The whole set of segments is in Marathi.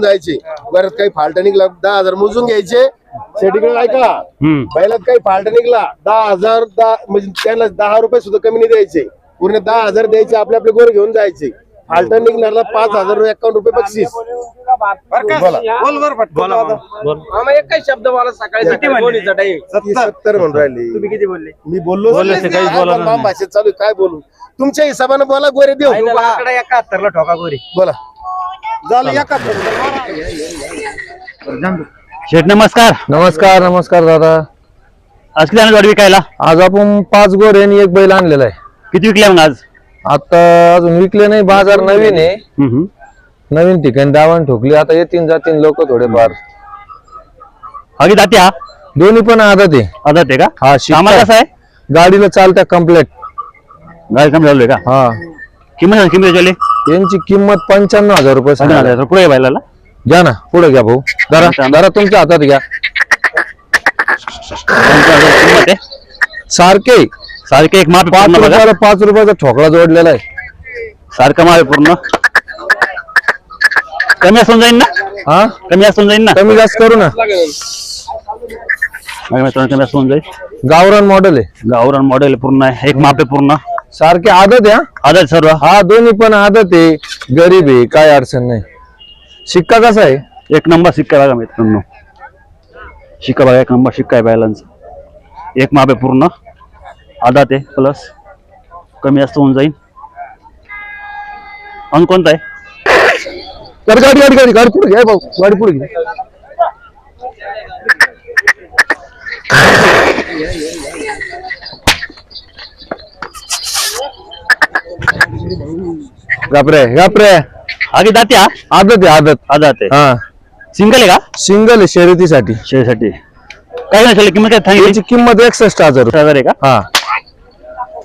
द्यायचे घरात काही फाल्ट निघला दहा हजार मोजून घ्यायचे. शेतीकडे ऐका बैलात काही फाल्ट निघला दहा हजार दहा म्हणजे त्यांना दहा रुपये सुद्धा कमी नाही द्यायचे. पूर्ण दहा हजार द्यायचे आपले आपले गोर घेऊन जायचे. फाल्ट निघणारला पाच हजार एकावन्न रुपये बक्षीस. एकच शब्द सकाळी सत्तर. म्हणून राहिली. तुम्ही किती बोलले? मी बोललो भाषेत चालू काय बोलू? तुमच्या हिशोबाने बोला गोरे देऊ एकाहत्तरला ठोका गोरी. बोला. झालं शेठ नमस्कार. नमस्कार नमस्कार दादा. आज किती आणलं जोडी विकायला आज आपण पाच गोरे आणि एक बैल आणलेला आहे. किती विकल्या मग आज? आता अजून विकले नाही बाजार नवीन आहे. हम्म. नवीन ठिकाणी दावण ठोकली आता येतील जातील लोक थोडेफार हा किती हा? दोन्ही पण आदत आहे. आदत आहे का? हा कामाला कसं शिकता आहे? गाडीला चालत्या कम्प्लेट गाडी कमी झालोय का? हा. किंमत किंमत यांची किंमत पंच्याण्णव हजार रुपये सांगा. पुढे बैलाला घ्या ना पुढे घ्या भाऊ. जरा जरा तुमच्या हातात घ्या. किंमत आहे. सारखे. सारखे एक माप पाच पूर्ण बघा. रुपयाला पाच रुपयाचा ठोकळा जोडलेला आहे. सारखं माप आहे पूर्ण. कमी असून जाईल ना? हा? कमी असून जाईल ना? कमी जास्त करू ना. मित्रांनो, कमी असून जाईल. गावरान मॉडेल आहे. गावरान मॉडेल पूर्ण. आहे एक माप आहे पूर्ण. सारखे आदत आहे हा? आदत सर्व? हा दोन्ही पण आदत आहे. गरीब आहे काय अडचण नाही. शिक्का कसा आहे? एक नंबर शिक्का बघा मित्रांनो. शिक्का बघा एक नंबर शिक्का आहे बैलांचा. एक माप आहे पूर्ण आदात आहे प्लस कमी जास्त होऊन जाईल. अंग कोणता आहे? तर गाडी गाडी गाडी गाडी पुढे घ्या भाऊ. गाडी पुढे घ्या गापरे गापरे आगे दात्या आदत आहे आदत. आदात आहे. हा. सिंगल आहे का? सिंगल आहे शर्यतीसाठी. शेळीसाठी काय चालेल किंमत काय याची सांगितली किंमत एकसष्ट हजार रुपये. हजार आहे का? हा.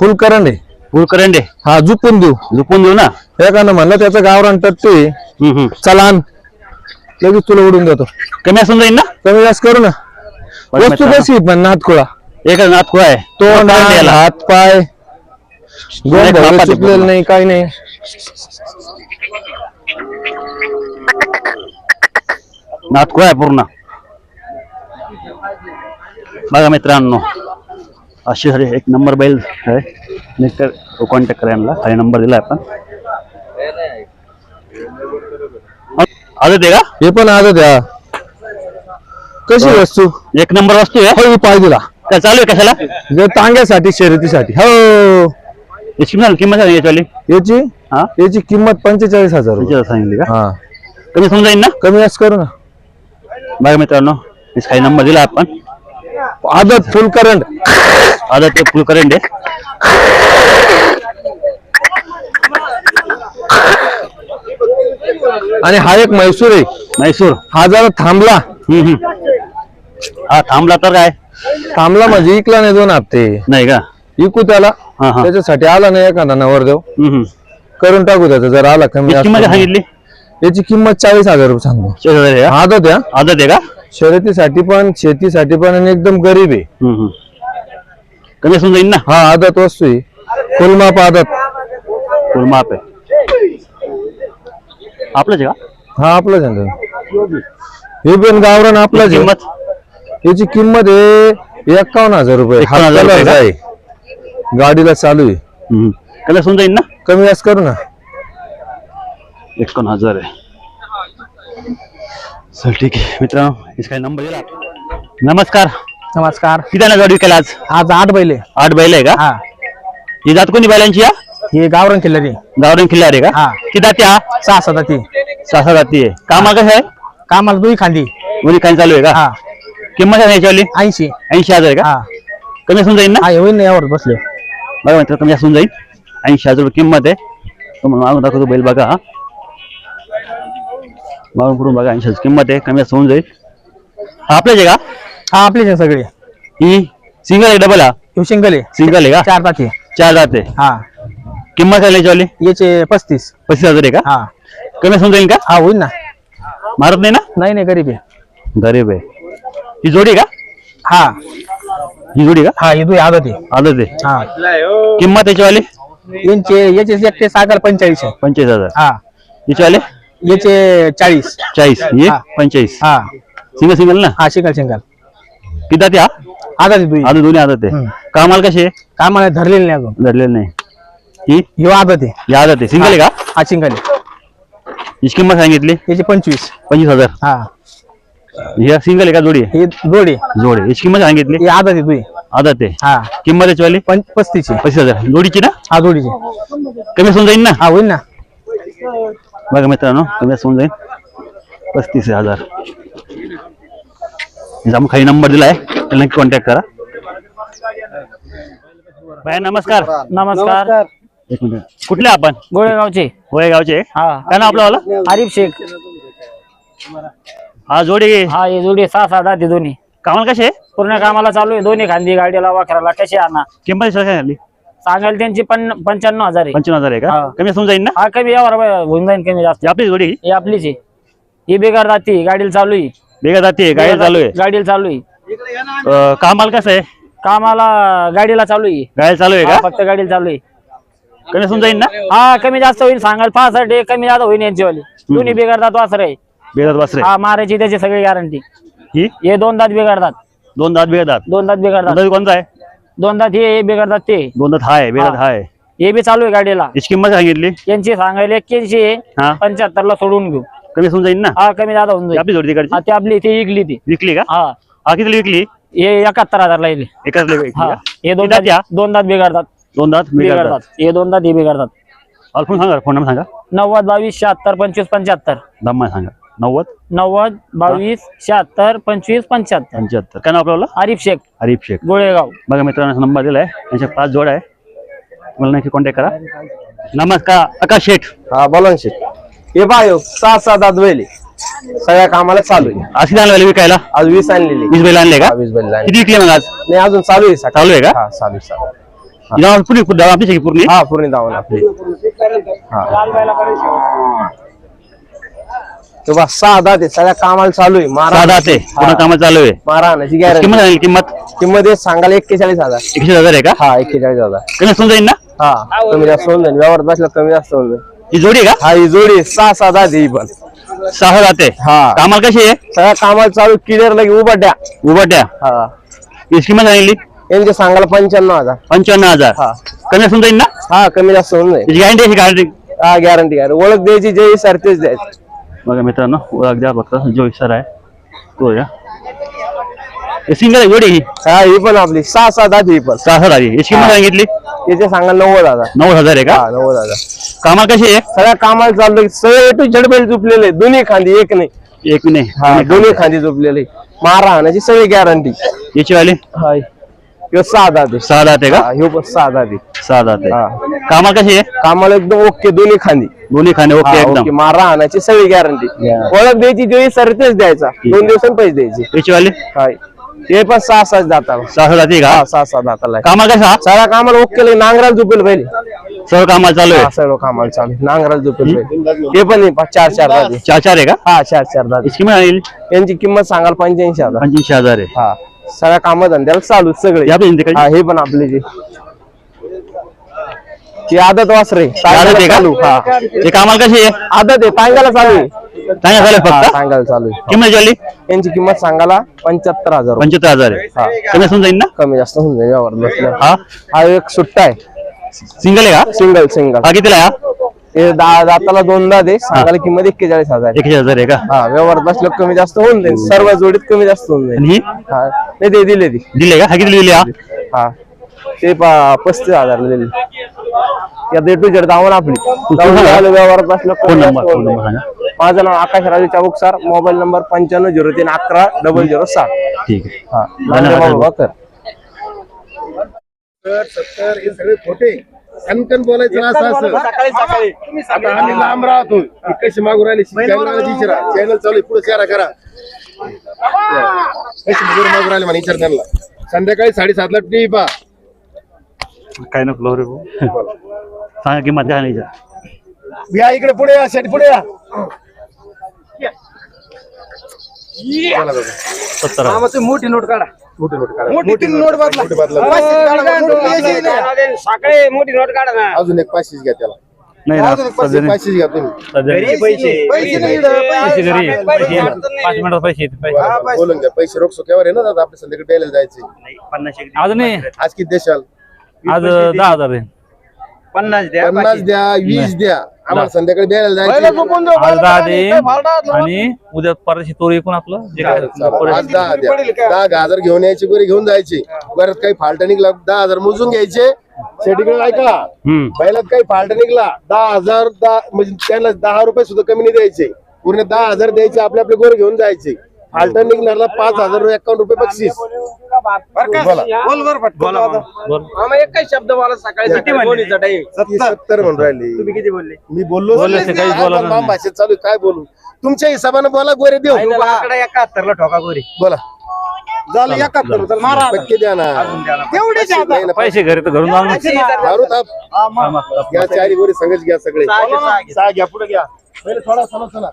फुल करंट आहे. फुल करंट आहे. हा झुपून देऊ. झुपून देऊ ना? एखादं म्हणलं त्याचं गावरान टट्टे हम्म, हम्म. चलान. लगेच तुला उडून देतो. कमी असून जाईल ना? कमी जास्त करू ना. वस्तू. कशी आहे पण नाथखोळा एकच नाथ आहे. याला. हात पाय. गोल चुकलेलं. नाही काही नाही. आहे पूर्ण. बघा मित्रांनो अशी हरी एक नंबर बैल आहे. कॉन्टॅक्ट करा यांना खाली नंबर दिला आपण. आदत आहे का? हे पण आदत आहे. कशी वस्तू? एक नंबर वस्तू आहे. हो पाय दिला काय चालू आहे कशाला? जे तांग्यासाठी शर्यतीसाठी. हो. याची किंमत किंमत याच्यावाली. याची? हा? याची किंमत पंचेचाळीस हजार रुपये. सांगितली का? हा. कमी समजा येईल ना? कमी जास्त करू ना. बघा मित्रांनो खाली नंबर दिला आपण. आदत फुल करंट. आदत ते फुल करंट आहे. आणि हा एक म्हैसूर आहे. म्हैसूर हा जरा थांबला. हम्म, हम्म. हा थांबला तर काय? थांबला म्हणजे इकला नाही दोन हप्ते. नाही का? इकू त्याला. हा हा. त्याच्यासाठी आला नाही एखादा नवरदेव हम्म, हम्म. करून टाकू त्याचा जर आला कमी किती किंमत जास्त. सांगितली याची किंमत चाळीस हजार रुपये सांगतो. चाळीस हजार आहे का? आदत आहे हा. आदत आहे का? शर्यतीसाठी पण शेतीसाठी पण आणि एकदम गरीब आहे. हम्म, हम्म. कमी ना? हा आदत वस्तू आहे. फुलमाप आदत. फुल माप आहे. आपलंच आहे का? हा आपलाच ना. हे पण गावरान आपलाच आहे. किंमत? याची किंमत आहे एक्कावन्न हजार रुपये. हा 51,000 रुपये कलर का? आहे. गाडीला चालू आहे. हम्म. कमी असून जाईल ना? कमी जास्त करू ना. एकोण हजार आहे. चल ठीक आहे. मित्रांनो इसका काही नंबर दिला? नमस्कार. नमस्कार. किती ना गाडी केला आज? आज आठ बैले. आठ बैल आहे का? हा. ही जात कोणी बैलांची या? हे गावरण किल्लरी गावरण किल्ला आहे का? हा. किती जाती हा? सहा सात ती सहा जाती आहे. कामा कसं आहे? कामाला दुई खांदी. म्हणजे काय चालू आहे का? हा. किंमत आहे याच्यावाली? ऐंशी. ऐंशी हजार आहे का? हा. कमी असून जाईल ना? हा होईल ना यावर बसले. बघा मित्र कमी असून जाईल. ऐंशी हजार रुपये किंमत आहे. तुम्हाला मागून दाखवतो बैल बघा हा. मागून करून बघा ऐंशी हजार किंमत आहे. कमी असं होऊन जाईल. हा आपल्याच आहे का? हा आपलेच आहे सगळे. ही सिंगल आहे डबल हा? सिंगल आहे. सिंगल आहे का? चार ताती चार जाते हा. किंमत काय याच्यावाली याचे पस्तीस. पस्तीस हजार आहे का? हा. कमी असून जाईल का? हा होईल ना. मारत नाही ना? नाही नाही गरीब आहे. गरीब आहे. ही जोडी आहे का? हा. ही जोडी आहे का? हा हे दुई आदत आहे. आदत आहे. हा. किंमत याच्यावाली? यांचे याचे एकटे सागर पंचेचाळीस आहे. पंचवीस हजार. हा. याच्यावाले? याचे चाळीस. चाळीस. हे हा. पंचेचाळीस. हा. सिंगल सिंगल ना? हा शिकाल शिकाल किती त्या आता ते दुई. दोन्ही आदत आहे. हम्म. कामाला कसे काय मला धरलेलं नाही अजून. धरलेलं नाही. ही? ह्यो आदत आहे. ही आदत आहे. सिंगल आहे का? हा शिंगाली हिची किंमत सांगितली? याचे पंचवीस. पंचवीस हजार. हा. ही सिंगल आहे का जोडी? आहे? हे जोडे. जोड. हिची किंमत सांगितली? हे आदत आहे दुई आदत आहे. हा. किंमत याची वाली? पंच पस्तीसची. पस्तीस हजार. जोडीची ना? हा जोडीची. कमी होऊन जाईल ना? हा होईल ना. बघा मित्रांनो कमी होऊन जाईल पस्तीस हजार. मग खाली नंबर दिला आहे त्याला नक्की कॉन्टॅक्ट करा. बाय नमस्कार. नमस्कार. एक मिनिट. कुठले आपण? गोळेगावचे. गावचे हा. काय ना आपलं वाला? आरिफ शेख. हा जोडी. हा हे जोडी सहा सहा दहा ते दोन्ही. कामाला कसे पूर्ण कामाला चालू आहे. दोन्ही खांदी गाडीला वाखराला कसे आणा. किंमत काय झाली सांगायला त्यांची पण पंच्याण्णव हजार आहे. पंचावन्न हजार आहे हा. का कमी होऊन जाईल ना? हा कमी यावर होऊन जाईल कमी जास्त. ही आपली जोडी ही आपलीच आहे. ही बेकार जाती गाडीला चालू आहे. बेगा जाते गाडी चालू आहे. गाडीला चालू आहे. अं, कामाला कसं आहे? कामाला गाडीला चालू आहे. गाडी चालू आहे हा, का फक्त गाडीला चालू आहे. कमी होऊन जाईल ना? हा कमी जास्त होईल सांगाल पाच कमी जास्त होईल यांचीवाली. दोन्ही बिघडतात वासर आहे. बेगात बसरे? हा मारायची त्याची सगळी गॅरंटी ही? हे दोन दात बिघडतात. दोन दात बेगात दोन दात बिघडतात. कोणता आहे? दोन दात हे हे बिघडतात ते. दोन दात हा. आहे बेगात हा. बी चालू आहे गाडीला. याची किंमत सांगितली? यांची सांगायला एक्क्याऐंशी आहे. हा. पंच्याहत्तर ला सोडून घेऊ. कमी होऊन जाईल ना? हा कमी जादा होऊन जाईल. आपली जोडी तिकडची? हा ते आपली ती विकली ती. विकली का? हा. हा किती विकली? हे एकाहत्तर हजार ला येईल एकाच विकली हा. का? हे दोन किती दात या? दात दोन दात बिघडतात. दोन दात बिघडतात. हे दोन दात हे बिघडतात. फोन सांगा फोन नंबर सांगा. नव्वद बावीस शहात्तर पंचवीस पंच्याहत्तर. दम्मा सांगा. नव्वद? नव्वद बावीस शहात्तर पंचवीस पंच्याहत्तर. पंच्याहत्तर. काय नाव आपल्याला आरिफ शेख. हरीफ शेख. गोळेगाव. बघा मित्रांनो नंबर दिलाय. यांच्या पाच जोड आहे. मला नक्की कॉन्टॅक्ट करा. नमस्कार आकाश शेठ. हा बोला ना शेठ. हे पाय सहा सात आठ बैल. सगळ्या कामाला चालू आहे. आज किती आणलं विकायला? आज वीस आणलेली. वीस बैल आणले का? वीस बैल आणले. किती विकले मग आज? नाही अजून चालू आहे चालू आहे का? हा चालू आहे, चालू आहे. पुढे आपली शेती पूर्ण? हा पूर्ण धावून आपली. हा. तो बा सहा दहा ते सगळ्या कामाला चालू आहे. मारा साधा ते पूर्ण हा. कामात चालू आहे? मारा आणायची किंमत गॅरंटी किंमत? किंमत आहे सांगायला एक्केचाळीस हजार. एकशे हजार आहे का? हा एक्केचाळीस हजार. कमी होऊन जाईल ना? हा कमी जास्त होऊन जाईल व्यवहार बसला कमी जास्त होऊन जाईल ही जोडी आहे हा ही जोडी आहे, सहा सहा दहा ते ही पण. का सहा जाते? हा. कामाला कशी आहे? सगळ्या कामाला चालू क्लिअर लगे उभा द्या उभट्या हा. याची किंमत सांगितली यांचे सांगायला पंच्याण्णव हजार. पंचावन्न हजार. हा. कमी होऊन जाईल ना? हा कमी जास्त होऊन जाईल याची गॅरंटी अशी गॅरंटी हा गॅरंटी गॅरंटी ओळख द्यायची जे सर तेच द्यायची. बघा मित्रांनो द्या फक्त. जो सर आहे. तो या सिंगल आहे जोडी ही हा ही पण आपली. सहा सहा दहा ही पण. सहा हजार याची किंमत. सांगितली? याचे सांगा नव्वद हजार. नऊ हजार आहे का? हा नव्वद हजार. कामाला कशी आहे? सगळ्या कामाला चाललं सगळे टू झडपेल झुपलेले दोन्ही खांदी एक नाही. एक नाही. हा दोन्ही खांदी. झोपलेले मारा आणायची सगळी गॅरंटी याची वाली? हा ह्यो सहा ते सहा दात आहे का? हा ह्यो पण सहा ते सहा दात आहे हा. कामाला कशी आहे? कामाला एकदम ओके दोन्ही खांदी. दोन्ही खाणे ओके एकदम. मारा आणायची सगळी गॅरंटी ओळख द्यायची जे सर तेच द्यायचा. दोन दिवसांनी पैसे द्यायचे. याची वाली? हा ते पण सहा सहा जाता सहा आहे का? हा सहा सहा जाताला. कामाला कसा सगळ्या कामाला ओके लगे नांगराला झोपेल पहिले. सर्व कामाला चालू हा आहे सर्व कामाला चालू नांगराला झोपेल पहिले. ते पण आहे, पाच- चार चार दादे चार चार आहे का? हा चार चार दादे याची किंमत येईल यांची किंमत सांगाल पंच्याऐंशी हजार. पंच्याऐंशी हजार आहे. हा. सगळ्या कामं धंद्याला चालू सगळे. हा हे पण आपले जे ती आदत वासरे. आदत आहे चालू. हा. का हे कामाला कशी आहे? आदत आहे टांगाला चालू. आहे चांगलं झालं हा, फक्त टांगाला चालू आहे. किंमत याची वाली यांची किंमत सांगाला पंच्याहत्तर हजार रुपये. पंच्याहत्तर हजार आहे. कमी होऊन जाईल ना? कमी जास्त होऊन जाईल यावर. हा. हा एक सुट्टा आहे. सिंगल आहे का? सिंगल सिंगल हा कितीला आहे हा? हे दहा दाताला दोनदा दे. सांगायला किंमत एक्केचाळीस हजार आहे. एकशे हजार आहे का? हा व्यवहार बसलं कमी जास्त होऊन जाईल सर्व जोडीत कमी जास्त होऊन जाईल आणि ही? हा. नाही ते दिले ती दिले का? हा किती दिली हा? हा. ते पा- पस्तीस हजार दिले. त्यात ए टू झेड धावून आपली व्यवहारात फोन नंबर फोन नंबर. सांगा माझं नाव Akash Raju Chabuk sir mobile number पंच्याण्णव झिरो तीन अकरा डबल झिरो सात. ठीक आहे. हा. धन्यवाद. नांदेड बाबा कर सत्तर हे सगळे खोटे. कणकण बोलायचं ना असं असं. आता आम्ही लांब राहतो. कशी मागू राहिली? चॅनल चालू पुढे शेअर करा. कशी मजूर मागू राहिले म्हणा विचार त्यांना? संध्याकाळी साडेसातला टीव्ही पा काय नको रे भाऊ. सांगा किंमत काय नाही या इकडे पुढे या शेट पुढे या. बोला दादा. सत्तर. हजार. मोठी नोट काढा. मोठी नोट काढा. मोठी नोट बदला. मोठी बदला. साखळे मोठी नोट काढा ना. अजून एक पाचशेच घ्या त्याला. नाही ना अजून एक पाचशे घ्या तुम्ही. सध्या. पैसे. पैसे नाही इकडं. पैसे घरी. पैसे पैसे अडचण नाही. पाच मिनिटात पैसे येते पैसे. बरं, बरं, बोलून घ्या. पैसे रोख सुक्यावर आहे ना दादा? आपल्या संध्याकडे द्यायला जायचे आज नाही. आज किती देशाल? आज दहा हजार आहे पन्नास द्या पन्नास द्या वीस द्या. आम्हाला संध्याकाळी द्यायला जायचे आज दहा दे आणि उद्या परत तोरी पण आपलं जे काय चालेल. आज दहा द्या. दहा दहा हजार घेऊन यायचे गोरे घेऊन जायचे. परत काही फाल्ट निघला दहा हजार मोजून घ्यायचे. शेतीकडे ऐका. हम्म. पहिल्यात काही फाल्ट निघला दहा हजार दहा म्हणजे त्यांना दहा रुपये सुद्धा कमी नाही द्यायचे. पूर्ण दहा हजार द्यायचे आपले आपले गोरे घेऊन जायचे. फाल्ट निघणारला पाच हजार एकावन्न रुपये बक्षीस. बोला. मामा. एक काही शब्द बोला सकाळी ती सत्तर. म्हणून राहिली. तुम्ही किती बोलले? मी बोललो बोलले ते काहीच बोला नाही. भाषेत चालू आहे, काय बोलू? तुमच्या हिशोबाने बोला गोरे देऊ. आकडा एकाहत्तर ला ठोका गोरी. बोला. झालं एकाहत्तर मारा पक्के द्या ना. तेवढेच नाही ना, पैसे घरी तर घरून ताप. घ्या चारी गोरे संगच घ्या सगळे. सहा घ्या, सहा घ्या. सहा घ्या पुढे घ्या. पहिले थोडा चला चला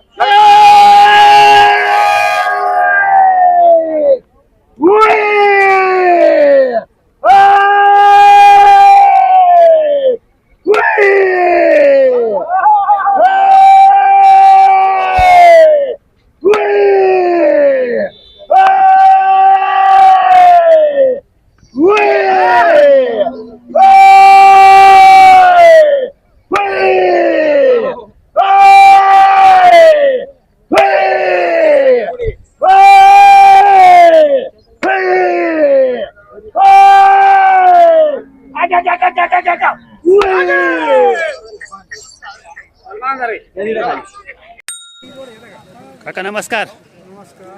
नमस्कार.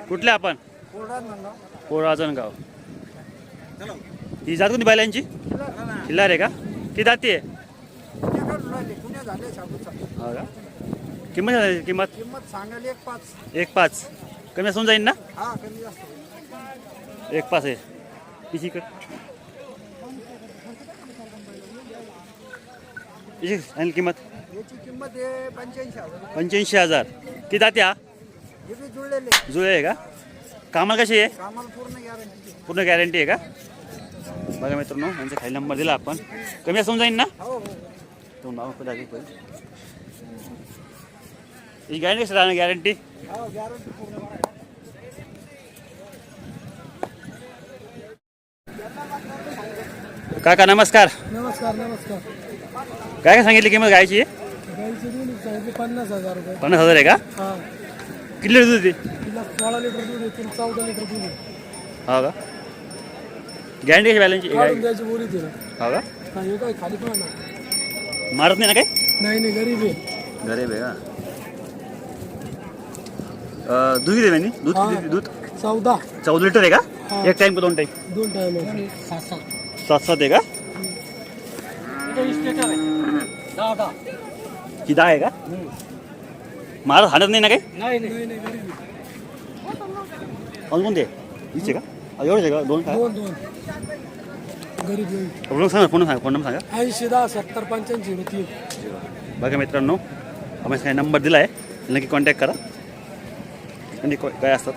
कुठले आपण? पोराजणगाव ही जात कोणती बैलांची? किल्लार आहे का? ती जाती आहे? हो का? किंमत झाली किंमत? एक पाच. एक पाच. कमी असून जाईल ना? हा एक पाच आहे. किती कर सांगेल किंमत? याची किंमत आहे पंच्याऐंशी हजार. किती जाते हा? जुळे आहे. का? कामाला कशी आहे? कामाला पूर्ण गॅरंटी आहे. का? बघा मित्रांनो यांचा खाली नंबर दिला आपण. कमी असून जाईल ना? हो हो. ही गॅरंटी कशी राहणार गॅरंटी हो काका नमस्कार. नमस्कार नमस्कार. काय काय सांगितली किंमत गायची? पन्नास हजार रुपये. पन्नास हजार आहे का? किती लिटर दूध होती तिला सोळा लिटर दूध येतील चौदा लिटर दूध आहे. हो का? गॅरंटी कशी बॅलन्सची काढून द्यायची बोली तिला. हो का? हा हे काय खाली पण ना. मारत नाही ना काय? नाही नाही गरीब आहे. गरीब आहे का? अं, दूध किती त्यांनी? दूध. किती दूध? चौदा. चौदा लिटर आहे का. एक टाइम का दोन टाइम दोन टाइम सात सात आहे का? ही दहा आहे का? मारत हाणत नाही ना काय? नाही नाही. नाही गरीब आहे. अजून कोणते हीच का एवढंच आहे का? दोन काय? दोन दोन. गरीब गरीब फोन सांगा फोन सांगा फोन नंबर सांगा. ऐंशी दहा सत्तर पंच्याऐंशी तीन. बघा मित्रांनो आम्ही नंबर दिला आहे नक्की कॉन्टॅक्ट करा. आणि काय असतात?